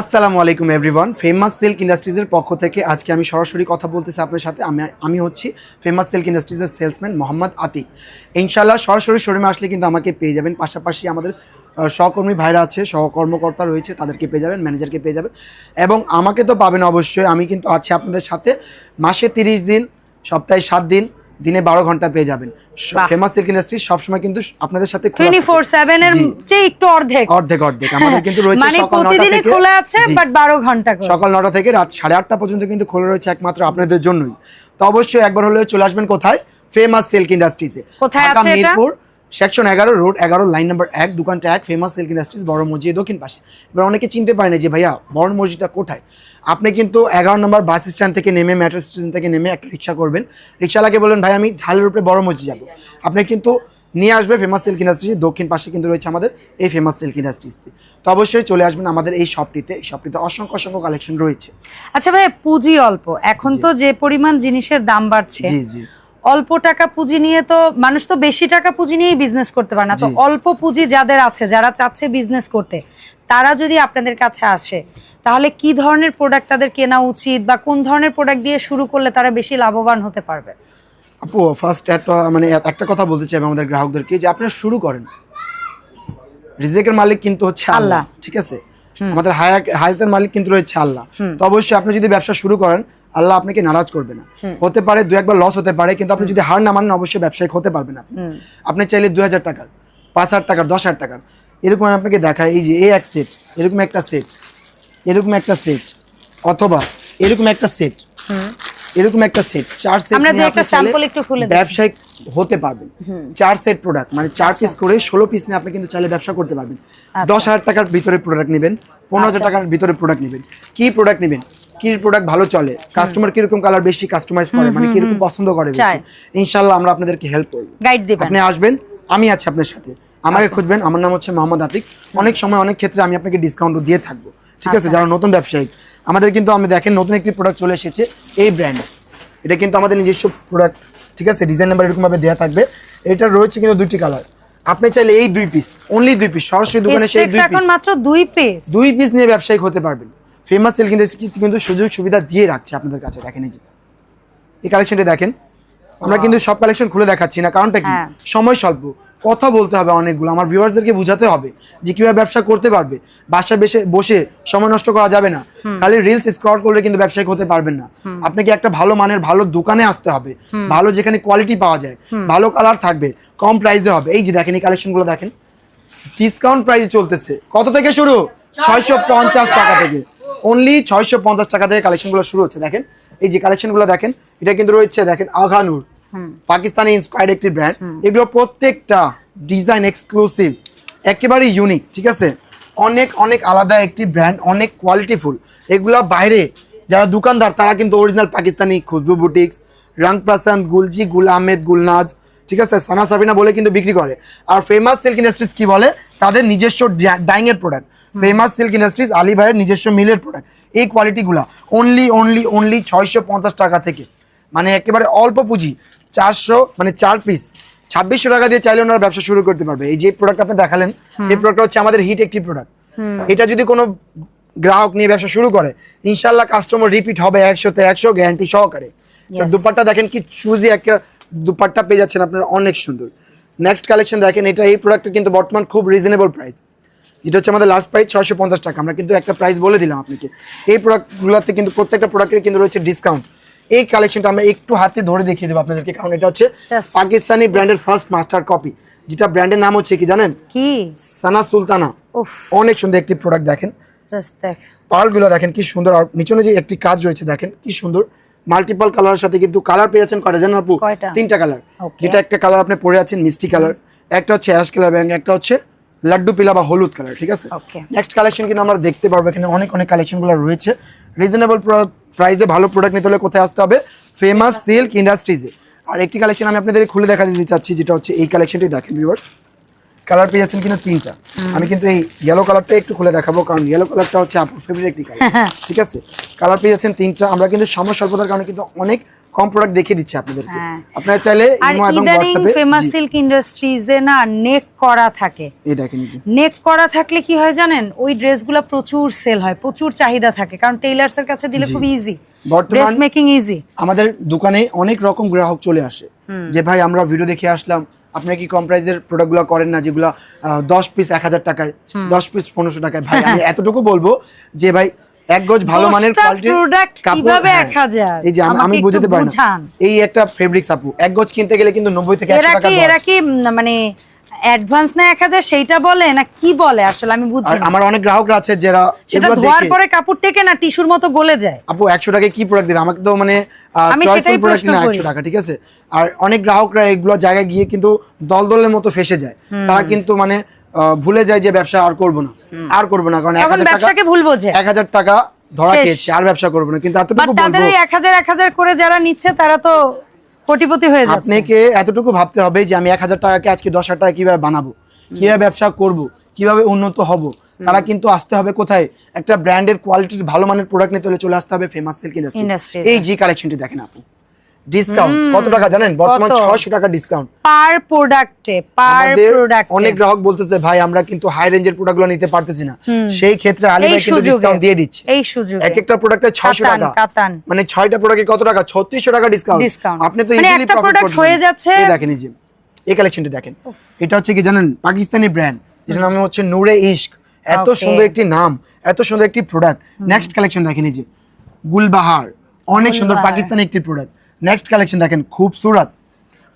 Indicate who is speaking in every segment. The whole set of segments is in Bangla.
Speaker 1: আসসালামু আলাইকুম এভরিওয়ান ফেমাস সিল্ক ইন্ডাস্ট্রিজের পক্ষ থেকে আজকে আমি সরাসরি কথা বলতেছি আপনার সাথে। আমি আমি হচ্ছি ফেমাস সিল্ক ইন্ডাস্ট্রিজের সেলসম্যান মোহাম্মদ আতিক। ইনশাল্লাহ সরাসরি শোরুমে আসলে কিন্তু আমাকে পেয়ে যাবেন। পাশাপাশি আমাদের সহকর্মী ভাইরা আছে, সহকর্মকর্তা রয়েছে, তাদেরকে পেয়ে যাবেন ম্যানেজারকে পেয়ে যাবেন। এবং আমাকে তো পাবেন অবশ্যই। আমি কিন্তু আছি আপনাদের সাথে মাসে তিরিশ দিন, সপ্তাহে সাত দিন দিনে বারো ঘণ্টা পেয়ে যাবেন। ফেমাস সিল্ক ইন্ডাস্ট্রি সবসময় কিন্তু আপনাদের সাথে
Speaker 2: টোয়েন্টি ফোর সেভেন এর চেয়ে একটু অর্ধেক।
Speaker 1: অর্ধেক অর্ধেক। আমাদের কিন্তু রয়েছে
Speaker 2: মানে
Speaker 1: সকাল নটা থেকে
Speaker 2: খোলা আছে বাট বারো ঘণ্টা
Speaker 1: সকাল নটা থেকে রাত সাড়ে আটটা পর্যন্ত কিন্তু খোলা রয়েছে একমাত্র আপনাদের জন্যই। তো অবশ্যই একবার হলেও চলে আসবেন কোথায়? ফেমাস সিল্ক ইন্ডাস্ট্রিজে
Speaker 2: কোথায়
Speaker 1: ঢাকা মিরপুর সেকশন এগারো রোড এগারো লাইন নাম্বার এক দোকানটা এক ফেমাস সিল্ক ইন্ডাস্ট্রিজ বড় মসজিদ দক্ষিণ পাশে। এবার অনেকে চিনতে পারে না যে ভাইয়া বড় মসজিদটা কোথায়? আপনি কিন্তু এগারো নম্বর বাস স্ট্যান্ড থেকে নেমে মেট্রো স্টেশন থেকে নেমে একটা রিক্সা করবেন। রিক্সাওয়ালাকে বলবেন ভাই আমি ঢালের উপরে বড় মসজিদ যাব। আপনি কিন্তু নিয়ে আসবে ফেমাস সিল্ক ইন্ডাস্ট্রিজ দক্ষিণ পাশে কিন্তু রয়েছে আমাদের এই ফেমাস সিল্ক ইন্ডাস্ট্রিজতে তো অবশ্যই চলে আসবেন আমাদের এই শপটিতে এই শপটিতে অসংখ্য অসংখ্য কালেকশন রয়েছে।
Speaker 2: আচ্ছা ভাই পুঁজি অল্প। এখন তো যে পরিমাণ জিনিসের দাম বাড়ছে
Speaker 1: জি জি।
Speaker 2: অল্প টাকা পুঁজি নিয়ে তো মানুষ তো বেশি টাকা পুঁজি নিয়েই বিজনেস করতে পারে না। তো অল্প পুঁজি যাদের আছে যারা চাচ্ছে বিজনেস করতে তারা যদি আপনাদের কাছে আসে তাহলে কি ধরনের প্রোডাক্ট তাদের কেনা উচিত বা কোন ধরনের প্রোডাক্ট দিয়ে শুরু করলে তারা বেশি লাভবান হতে পারবে?
Speaker 1: আপু ফার্স্ট একটা মানে একটা কথা বলতে চাই আমি আমাদের গ্রাহকদেরকে যে আপনারা শুরু করেন। রিজেকের মালিক কিন্তু হচ্ছে আল্লাহ
Speaker 2: আল্লাহ।
Speaker 1: ঠিক আছে? আমাদের হায়াতের মালিক কিন্তু রয়েছে আল্লাহ। তো অবশ্যই আপনি যদি ব্যবসা শুরু করেন আল্লাহ আপনাকে নারাজ করবে না। হতে পারে দু একবার লস হতে পারে কিন্তু আপনি যদি হার না মানেন অবশ্যই ব্যবসায়িক হতে পারবেন আপনি আপনি চাইলে দুই হাজার টাকার পাঁচ হাজার টাকার দশ হাজার টাকার এরকম আপনাকে দেখাই এই যে এই এক সেট এরকম একটা সেট এরকম একটা সেট অথবা এরকম একটা সেট এরকম একটা সেট চার সেট। ব্যবসায়িক হতে পারবেন। চার সেট প্রোডাক্ট মানে চার পিস করে ষোলো পিস নিয়ে আপনি কিন্তু চাইলে ব্যবসা করতে পারবেন।
Speaker 2: আচ্ছা।
Speaker 1: দশ হাজার টাকার ভিতরে প্রোডাক্ট নেবেন পনেরো হাজার টাকার ভিতরে প্রোডাক্ট নেবেন। কি প্রোডাক্ট নেবেন? কি প্রোডাক্ট ভালো চলে কাস্টমার কীরকম কালার বেশি কাস্টমাইজ করে মানে কীরকম পছন্দ করে বেশি
Speaker 2: চায়।
Speaker 1: ইনশাল্লাহ আমরা আপনাদেরকে হেল্প করব।
Speaker 2: গাইড দিবেন।
Speaker 1: আপনি আসবেন আমি আছি আপনার সাথে। আমাকে খুঁজবেন আমার নাম হচ্ছে মোহাম্মদ আতিক। অনেক সময় অনেক ক্ষেত্রে আমি আপনাকে ডিসকাউন্ট দিয়ে থাকব। ঠিক আছে যারা নতুন ব্যবসায়ী আমাদের কিন্তু আমি দেখেন নতুন একটি প্রোডাক্ট চলে এসেছে এই ব্র্যান্ড এটা কিন্তু আমাদের নিজস্ব প্রোডাক্ট ঠিক আছে ডিজাইন নাম্বার এরকমভাবে দেওয়া থাকবে। এটা রয়েছে কিন্তু দুইটি কালার আপনি চাইলে এই দুই পিস অনলি দুই পিস সরাসরি দোকানে সেই দুই
Speaker 2: এখন মাত্র দুই পিস
Speaker 1: দুই পিস নিয়ে ব্যবসায়িক হতে পারবেন। ফেমাস সেল কিন্তু কিন্তু সুযোগ সুবিধা দিয়ে রাখছে আপনাদের কাছে। দেখেন এই যে। এই কালেকশনটা দেখেন। আমরা কিন্তু সব কালেকশন খুলে দেখাচ্ছি না। কারণটা কি?
Speaker 2: হ্যাঁ।
Speaker 1: সময় স্বল্প। কথা বলতে হবে অনেকগুলো। আমার ভিউয়ার্সদেরকে বোঝাতে হবে যে কীভাবে ব্যবসা করতে পারবে। বাসায় বেসে বসে সময় নষ্ট করা যাবে না। খালি রিলস স্ক্রল করলে কিন্তু ব্যবসায়িক হতে পারবেন না। আপনাকে একটা ভালো মানের ভালো দোকানে আসতে হবে। ভালো যেখানে কোয়ালিটি পাওয়া যায়। ভালো কালার থাকবে। কম প্রাইসে হবে। এই যে দেখেন এই কালেকশনগুলো দেখেন। ডিসকাউন্ট প্রাইসে চলতেছে। কত থেকে শুরু? ছয়শো পঞ্চাশ টাকা থেকে। অনলি ছয়শো পঞ্চাশ টাকা থেকে কালেকশনগুলো শুরু হচ্ছে দেখেন। এই যে কালেকশনগুলো দেখেন এটা কিন্তু রয়েছে দেখেন আঘানুর। পাকিস্তানি ইন্সপায়ার্ড একটি ব্র্যান্ড এগুলো প্রত্যেকটা ডিজাইন এক্সক্লুসিভ একেবারে ইউনিক ঠিক আছে? অনেক অনেক আলাদা একটি ব্র্যান্ড অনেক কোয়ালিটিফুল এগুলা বাইরে যারা দোকানদার তারা কিন্তু অরিজিনাল পাকিস্তানি খুশবু বুটিক্স রাং প্রাসান গুলজি গুল আহমেদ গুলনাজ ঠিক আছে? সানা সাবিনা বলে কিন্তু বিক্রি করে। আর ফেমাস সিল্ক ইন্ডাস্ট্রিজ কি বলে? তাদের নিজস্ব ডাইং এর product famous silk industries Ali ভাইয়ের নিজস্ব মিলের প্রোডাক্ট এই কোয়ালিটিগুলা অনলি অনলি অনলি ছয়শো পঞ্চাশ টাকা থেকে। মানে একেবারে অল্প পুঁজি চারশো মানে চার পিস ছাব্বিশশো টাকা দিয়ে চাইলে ওনারা ব্যবসা শুরু করতে পারবে। এই যে প্রোডাক্ট আপনি দেখালেন এই প্রোডাক্ট হচ্ছে আমাদের হিট একটি প্রোডাক্ট এটা যদি কোনো গ্রাহক নিয়ে ব্যবসা শুরু করে ইনশাল্লাহ কাস্টমার রিপিট হবে একশোতে একশো গ্যারান্টি সহকারে. দুপাট্টা দেখেন কি চুজি একটা দুপাট্টা পেয়ে যাচ্ছেন আপনারা অনেক সুন্দর। নেক্সট কালেকশন দেখেন এটা এই প্রোডাক্টটা কিন্তু বর্তমান খুব রিজনেবল প্রাইস যেটা হচ্ছে আমাদের লাস্ট প্রাইস ছয়শো পঞ্চাশ টাকা। আমরা কিন্তু একটা প্রাইস বলে দিলাম আপনাকে। এই প্রোডাক্টগুলোতে কিন্তু প্রত্যেকটা প্রোডাক্টের কিন্তু রয়েছে ডিসকাউন্ট এই কালেকশনটা আমরা একটু হাতে ধরে দেখিয়ে দেবো আপনাদেরকে কারণ এটা হচ্ছে পাকিস্তানি ব্র্যান্ডের ফার্স্ট মাস্টার কপি যেটা ব্র্যান্ডের নাম হচ্ছে কি জানেন?
Speaker 2: কি?
Speaker 1: সানা সুলতানা। অনেক সুন্দর একটি প্রোডাক্ট দেখেন। পার্লগুলো দেখেন কি সুন্দর। আর নিচনে যে একটি কাজ রয়েছে দেখেন কি সুন্দর। মাল্টিপল কালারের সাথে কিন্তু কালার পেয়ে যাচ্ছেন কয়টা জানেন আপু? তিনটা কালার যেটা একটা কালার আপনি পরে আছেন মিষ্টি কালার একটা হচ্ছে অ্যাশ কালার এবং একটা হচ্ছে লাড্ডু পিলা বা হলুদ কালার ঠিক আছে. নেক্সট কালেকশন কিন্তু আমরা দেখতে পারব এখানে অনেক অনেক কালেকশনগুলো রয়েছে। রিজনেবল প্রাইসে ভালো প্রোডাক্ট নিতে হলে কোথায় আসতে হবে? ফেমাস সিল্ক ইন্ডাস্ট্রিজে আর একটি কালেকশন আমি আপনাদের খুলে দেখা দিতে চাচ্ছি যেটা হচ্ছে এই কালেকশনটি দেখেন ভিউয়ার্স কালার পেয়ে যাচ্ছেন কিন্তু তিনটা। আমি কিন্তু এই ইয়েলো কালারটা একটু খুলে দেখাবো কারণ ইয়েলো কালারটা হচ্ছে আপুর ফেভারিট একটি কালার ঠিক আছে? কালার পেয়ে যাচ্ছেন তিনটা। আমরা কিন্তু সময় স্বল্পতার কারণে কিন্তু অনেক কম প্রোডাক্ট দেখিয়ে দিচ্ছি আপনাদেরকে।
Speaker 2: হ্যাঁ।
Speaker 1: আপনারা চাইলে ইমো এবং
Speaker 2: ইদানিং ফেমাস সিল্ক ইন্ডাস্ট্রিজে না নেক করা থাকে।
Speaker 1: এই দেখেন এই
Speaker 2: নেক করা থাকলে কি হয় জানেন? ওই ড্রেসগুলো প্রচুর সেল হয় প্রচুর চাহিদা থাকে। কারণ টেইলার্স এর কাছে দিলে খুব ইজি ড্রেস মেকিং ইজি
Speaker 1: আমাদের দোকানে অনেক রকম গ্রাহক চলে আসে। যে ভাই আমরা ভিডিও দেখে আসলাম। আপনারা কি কম প্রাইসের প্রোডাক্টগুলো করেন না? যেগুলো দশ পিস এক হাজার টাকায় দশ পিস পনেরোশো টাকায়? ভাই আমি এতটুকু বলব যে ভাই এক গজ ভালো মানের কোয়ালিটির
Speaker 2: কীভাবে 1000?
Speaker 1: এই যে আমি- বুঝতে পারি না। এই একটা ফেব্রিক্স আপু এক গজ কিনতে গেলে কিন্তু নব্বই থেকে একশো
Speaker 2: এরা
Speaker 1: টাকা
Speaker 2: এরা কি মানে অ্যাডভান্স না এক হাজার? সেইটা বলে না কি বলে? আসলে আমি বুঝি না।
Speaker 1: আমার অনেক গ্রাহকরা আছে যারা
Speaker 2: সেটা ধোয়ার পরে কাপড় টেকে না টিস্যুর মতো গলে যায়।
Speaker 1: আপু একশো টাকায় কি প্রোডাক্ট দেবে? আমাকে তো মানে
Speaker 2: আমি সেটাই প্রশ্ন করি।
Speaker 1: একশো টাকা ঠিক আছে? আর অনেক গ্রাহকরা এগুলো জায়গায় গিয়ে কিন্তু দলদলের মতো ফেসে যায়। তারা কিন্তু মানে ভুলে যায় যে ব্যবসা আর করব না। আর করব না কারণ টাকা
Speaker 2: ব্যবসাকে ভুল বোঝে।
Speaker 1: এক হাজার টাকা ধরা। খেয়েছে আর ব্যবসা করব না কিন্তু এতটুকু বলব
Speaker 2: এক হাজার এক হাজার করে যারা নিচ্ছে তারা তো কোটিপতি হয়ে যাচ্ছে।
Speaker 1: আপনাকে এতটুকু ভাবতে হবে যে আমি এক হাজার টাকাকে আজকে দশ হাজার টাকা কীভাবে বানাবো কীভাবে ব্যবসা করব কীভাবে উন্নত হব। তারা কিন্তু আসতে হবে কোথায়? একটা ব্র্যান্ডের কোয়ালিটির ভালো মানের প্রোডাক্ট নিতে হলে চলে আসতে হবে ফেমাস সিল্ক ইন্ডাস্ট্রি এই জি কালেকশনটি দেখেন আপু ডিসকাউন্ট কত টাকা জানেন? বর্তমান ছয়শো টাকা ডিসকাউন্ট
Speaker 2: পার প্রোডাক্টে পার প্রোডাক্ট
Speaker 1: অনেক গ্রাহক বলতেছে ভাই আমরা কিন্তু হাই রেঞ্জের প্রোডাক্টগুলো নিতে পারতেছি না। সেই ক্ষেত্রে
Speaker 2: এই
Speaker 1: আলিবাই কিন্তু ডিসকাউন্ট দিয়ে দিচ্ছে।
Speaker 2: এই সুযোগে।
Speaker 1: এক একটা প্রোডাক্টে টাকা। মানে প্রোডাক্টে কত টাকা? ছত্রিশশো টাকা ডিসকাউন্ট আপনি তো
Speaker 2: মানে
Speaker 1: ইজিলি
Speaker 2: একটা হয়ে যাচ্ছে-
Speaker 1: এই দেখেন এই যে এই কালেকশনটি দেখেন। এটা হচ্ছে কি জানেন? পাকিস্তানি ব্র্যান্ড যেটা নাম হচ্ছে নূরে ইশক এত সুন্দর একটি নাম এত সুন্দর একটি প্রোডাক্ট নেক্সট কালেকশন দেখেন এই যে গুলবাহার। অনেক সুন্দর পাকিস্তানি একটি প্রোডাক্ট নেক্সট কালেকশন দেখেন খুবসুরত।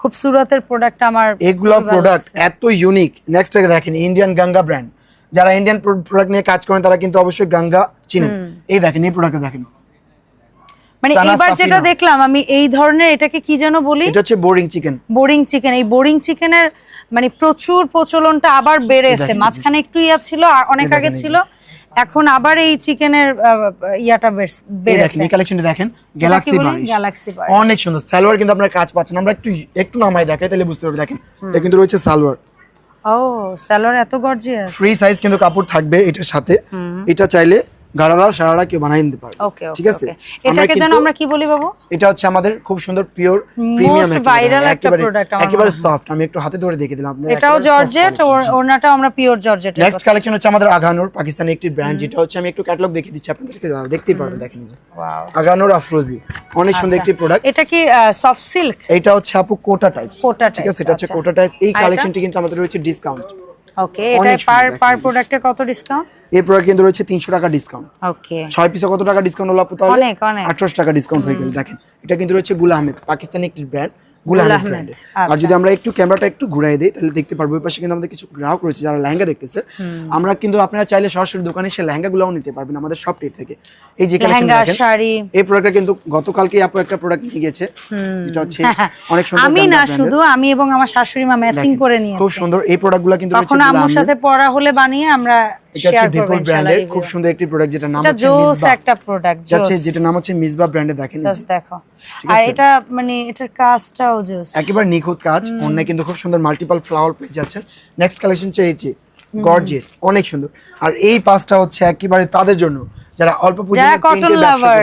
Speaker 2: খুব সুরতের প্রোডাক্ট আমার
Speaker 1: এগুলো প্রোডাক্ট এত ইউনিক নেক্সট দেখেন ইন্ডিয়ান গঙ্গা ব্র্যান্ড যারা ইন্ডিয়ান প্রোডাক্ট নিয়ে কাজ করেন তারা কিন্তু অবশ্যই গঙ্গা চিনেন। এই দেখেন এই প্রোডাক্ট দেখেন।
Speaker 2: মানে এবার যেটা দেখলাম আমি এই ধরনের এটাকে কি যেন বলি?
Speaker 1: এটা হচ্ছে বোরিং চিকেন
Speaker 2: বোরিং চিকেন এই বোরিং চিকেনের মানে প্রচুর প্রচলনটা আবার বেড়েছে। মাঝখানে একটু ইয়া ছিল আর অনেক আগে ছিল। এখন আবার এই চিকেনের ইয়াটা বেশ
Speaker 1: দেখেন এই কালেকশনটা দেখেন গ্যালাক্সি
Speaker 2: বার গ্যালাক্সি
Speaker 1: অনেক সুন্দর। সালোয়ার কিন্তু আপনারা কাজ পাচ্ছেন আমরা একটু একটু নামাই দেখাই তাহলে বুঝতে পারবেন দেখেন এটা কিন্তু রয়েছে সালোয়ার।
Speaker 2: ও সালোয়ার এত গর্জিয়াস
Speaker 1: ফ্রি সাইজ কিন্তু কাপড় থাকবে এটার সাথে। এটা চাইলে গাড়ারা সারারা কেউ বানাই নিতে পারে ঠিক আছে?
Speaker 2: এটাকে যেন আমরা কি বলি বাবু?
Speaker 1: এটা হচ্ছে আমাদের খুব সুন্দর পিওর প্রিমিয়াম
Speaker 2: viral একটা আমার
Speaker 1: একেবারে সফট আমি একটু হাতে ধরে দেখে দিলাম। আপনাদের
Speaker 2: এটাও জর্জেট। ওড়নাটাও আমরা পিওর জর্জেট
Speaker 1: নেক্সট কালেকশন হচ্ছে আমাদের আগানোর পাকিস্তানি একটি ব্র্যান্ড যেটা হচ্ছে আমি একটু ক্যাটালগ দেখিয়ে দিচ্ছি আপনাদেরকে দেখতেই পারবেন দেখেন। আগানোর আফরোজি অনেক সুন্দর
Speaker 2: আচ্ছা।
Speaker 1: একটি প্রোডাক্ট
Speaker 2: এটা কি সফট সিল্ক
Speaker 1: এটা হচ্ছে আপু কোটা টাইপ
Speaker 2: কোটা
Speaker 1: ঠিক আছে? এটা হচ্ছে
Speaker 2: আচ্ছা।
Speaker 1: কোটা টাইপ এই কালেকশনটি কিন্তু আমাদের রয়েছে ডিসকাউন্ট
Speaker 2: ওকে এটা পার পার প্রোডাক্টে কত ডিসকাউন্ট
Speaker 1: এই প্রোডাক্ট কিন্তু রয়েছে তিনশো টাকা ডিসকাউন্ট
Speaker 2: ওকে।
Speaker 1: পিসে কত টাকা ডিসকাউন্ট হলো আপু তাহলে?
Speaker 2: অনেক, অনেক।
Speaker 1: আঠারোশো টাকা ডিসকাউন্ট হয়ে গেল দেখেন। এটা কিন্তু রয়েছে গুল আহমেদ পাকিস্তানি একটি ব্র্যান্ড গুল ব্র্যান্ডের আর
Speaker 2: আচ্ছা।
Speaker 1: যদি আমরা একটু ক্যামেরাটা একটু ঘুরাই দিই তাহলে দেখতে পারব ওই পাশে কিন্তু আমাদের কিছু গ্রাহক রয়েছে যারা লেহেঙ্গা দেখতেছে। আমরা কিন্তু আপনারা চাইলে সরাসরি দোকানে এসে লেহেঙ্গা গুলাও নিতে পারবেন আমাদের শপটি থেকে। এই যে
Speaker 2: শাড়ি।
Speaker 1: এই প্রোডাক্টটা কিন্তু গতকালকে আপু একটা প্রোডাক্ট নিয়ে গেছে যেটা হচ্ছে অনেক সুন্দর
Speaker 2: আমি না শুধু আমি এবং আমার শাশুড়ি মা ম্যাচিং করে
Speaker 1: খুব সুন্দর এই প্রোডাক্টগুলো কিন্তু
Speaker 2: তখন আম্মুর সাথে পড়া হলে বানিয়ে আমরা
Speaker 1: এটা হচ্ছে
Speaker 2: শেয়ার
Speaker 1: ব্র্যান্ডের খুব সুন্দর একটি প্রোডাক্ট যেটা নাম হচ্ছে মিসবা
Speaker 2: একটা প্রোডাক্ট
Speaker 1: এটা যেটা নাম হচ্ছে মিসবা ব্র্যান্ডে দেখেন।
Speaker 2: জাস্ট দেখো। আর এটা মানে এটার কাজটাও জোস
Speaker 1: একেবারে নিখুঁত কাজ অন্য কিন্তু খুব সুন্দর মাল্টিপল ফ্লাওয়ার নেক্সট কালেকশন চেয়েছি গর্জিয়াস অনেক সুন্দর। আর এই পাঁচটা হচ্ছে একেবারে তাদের জন্য যারা অল্প পুঁজিতে
Speaker 2: কটন
Speaker 1: প্রিন্টের
Speaker 2: লাভার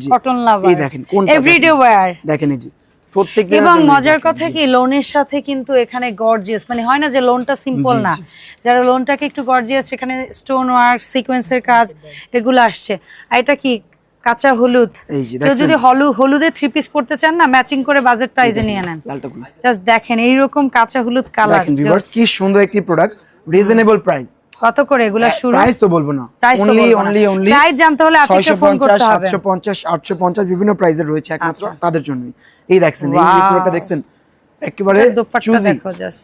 Speaker 1: জি।
Speaker 2: কটন লাভার
Speaker 1: এই দেখেন কোনটা
Speaker 2: এভরিডে ওয়্যার
Speaker 1: দেখেন এই যে। প্রত্যেক
Speaker 2: এবং মজার কথা কি লোনের সাথে কিন্তু এখানে গর্জিয়াস মানে হয় না যে লোনটা সিম্পল না। যারা লোনটাকে একটু গর্জিয়াস সেখানে স্টোন ওয়ার্ক সিকোয়েন্সের কাজ এগুলো আসছে। আর এটা কি কাঁচা হলুদ? কেউ যদি হলু হলুদের থ্রি পিস পড়তে চান না ম্যাচিং করে বাজেট প্রাইজে নিয়ে নেন। জাস্ট দেখেন এইরকম কাঁচা হলুদ কালার
Speaker 1: কি সুন্দর একটি প্রোডাক্ট রিজনেবল প্রাইস
Speaker 2: কত করে এগুলা শুরু?
Speaker 1: প্রাইস তো বলব না। অনলি অনলি অনলি
Speaker 2: Price জানতে হলে আতিককে phone করতে হবে।
Speaker 1: 750 850 বিভিন্ন প্রাইসের রয়েছে একমাত্র
Speaker 2: আচ্ছা।
Speaker 1: তাদের জন্যই। এই দেখছেন এই. প্রোডাক্টটা দেখছেন? একেবারে চুজি।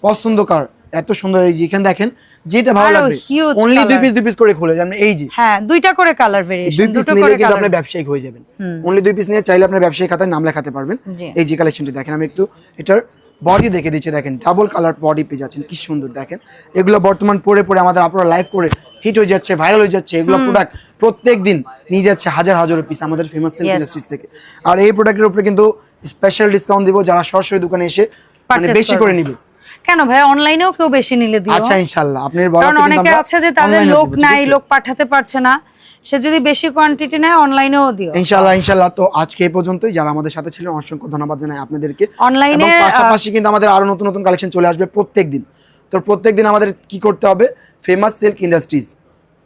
Speaker 1: পছন্দকার এত সুন্দর এই যে এখানে দেখেন যেটা ভালো লাগবে। অনলি দুই পিস দুই পিস করে খুলে যান এই যে।
Speaker 2: হ্যাঁ দুইটা করে কালার ভেরিয়েশন
Speaker 1: দুই পিস নিলে কিন্তু আপনি ব্যবসায়িক হয়ে যাবেন। অনলি দুই পিস নিয়ে চাইলে আপনার ব্যবসায়িক খাতায় নাম লেখাতে পারবেন। এই যে কালেকশনটি দেখেন আমি একটু এটার বডি দেখে দিচ্ছে দেখেন ডাবল কালার বডি পেয়ে যাচ্ছেন কি সুন্দর দেখেন। এগুলো বর্তমান পরে পরে আমাদের আপনারা লাইভ করে হিট হয়ে যাচ্ছে ভাইরাল হয়ে যাচ্ছে এগুলো প্রোডাক্ট প্রত্যেক দিন নিয়ে যাচ্ছে হাজার হাজার পিস আমাদের ফেমাস
Speaker 2: সেল
Speaker 1: ইন্ডাস্ট্রিজ থেকে। আর এই প্রোডাক্টের উপরে কিন্তু স্পেশাল ডিসকাউন্ট দিব যারা সরাসরি দোকানে এসে মানে বেশি করে নিবে।
Speaker 2: কেন ভাই? অনলাইনেও কেউ বেশি নিলে দিও।
Speaker 1: আচ্ছা ইনশাআল্লাহ আপনি বলাতে
Speaker 2: কারণ অনেকে আছে যে তাদের লোক নাই লোক পাঠাতে পারছে না। সে যদি বেশি কোয়ান্টিটি নেয় অনলাইনেও দিও।
Speaker 1: ইনশাআল্লাহ ইনশাআল্লাহ তো আজকে এই পর্যন্তই। যারা আমাদের সাথে ছিলেন অসংখ্য ধন্যবাদ জানাই আপনাদেরকে।
Speaker 2: অনলাইনে
Speaker 1: এবং পাশাপাশি কিন্তু আমাদের আরও নতুন নতুন কালেকশন চলে আসবে প্রত্যেকদিন। তো প্রত্যেকদিন আমাদের কি করতে হবে? ফেমাস সিল্ক ইন্ডাস্ট্রিজ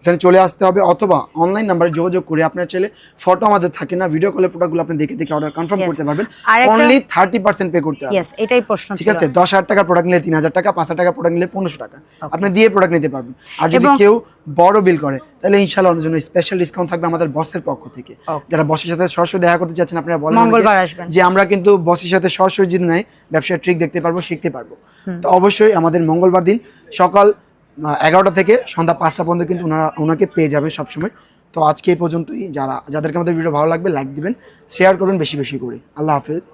Speaker 1: এখানে চলে আসতে হবে অথবা অনলাইন নাম্বারে যোগাযোগ করে আপনার ছেলে ফটো আমাদের থাকে না ভিডিও কলের প্রোডাক্টগুলো আপনি দেখে দেখে অর্ডার কনফার্ম করতে পারবেন। অনলি থার্টি পার্সেন্ট পে করতে হবে।
Speaker 2: এটাই প্রশ্ন
Speaker 1: ঠিক আছে? দশ হাজার টাকার প্রোডাক্ট নিলে তিন হাজার টাকা পাঁচ হাজার টাকার প্রোডাক্ট নিলে পনেরোশো টাকা। আপনি দিয়ে প্রোডাক্ট নিতে পারবেন। আর যদি কেউ বড় বিল করে তাহলে ইনশাল্লাহ ওর জন্য স্পেশাল ডিসকাউন্ট থাকবে আমাদের বসের পক্ষ থেকে। যারা বসের সাথে সরাসরি দেখা করতে চাচ্ছেন আপনারা বলেন
Speaker 2: মঙ্গলবার আসবেন।
Speaker 1: যে আমরা কিন্তু বসের সাথে সরাসরি যদি নেয় ব্যবসার ট্রিক দেখতে পারব শিখতে পারব। তো অবশ্যই আমাদের মঙ্গলবার দিন সকাল এগারোটা থেকে সন্ধ্যা পাঁচটা পর্যন্ত কিন্তু ওনারা, ওনাকে পেয়ে যাবেন সবসময়। তো আজকে এই পর্যন্তই। যারা, যাদেরকে আমাদের ভিডিও ভালো লাগবে লাইক দিবেন শেয়ার করবেন বেশি বেশি করে। আল্লাহ হাফেজ।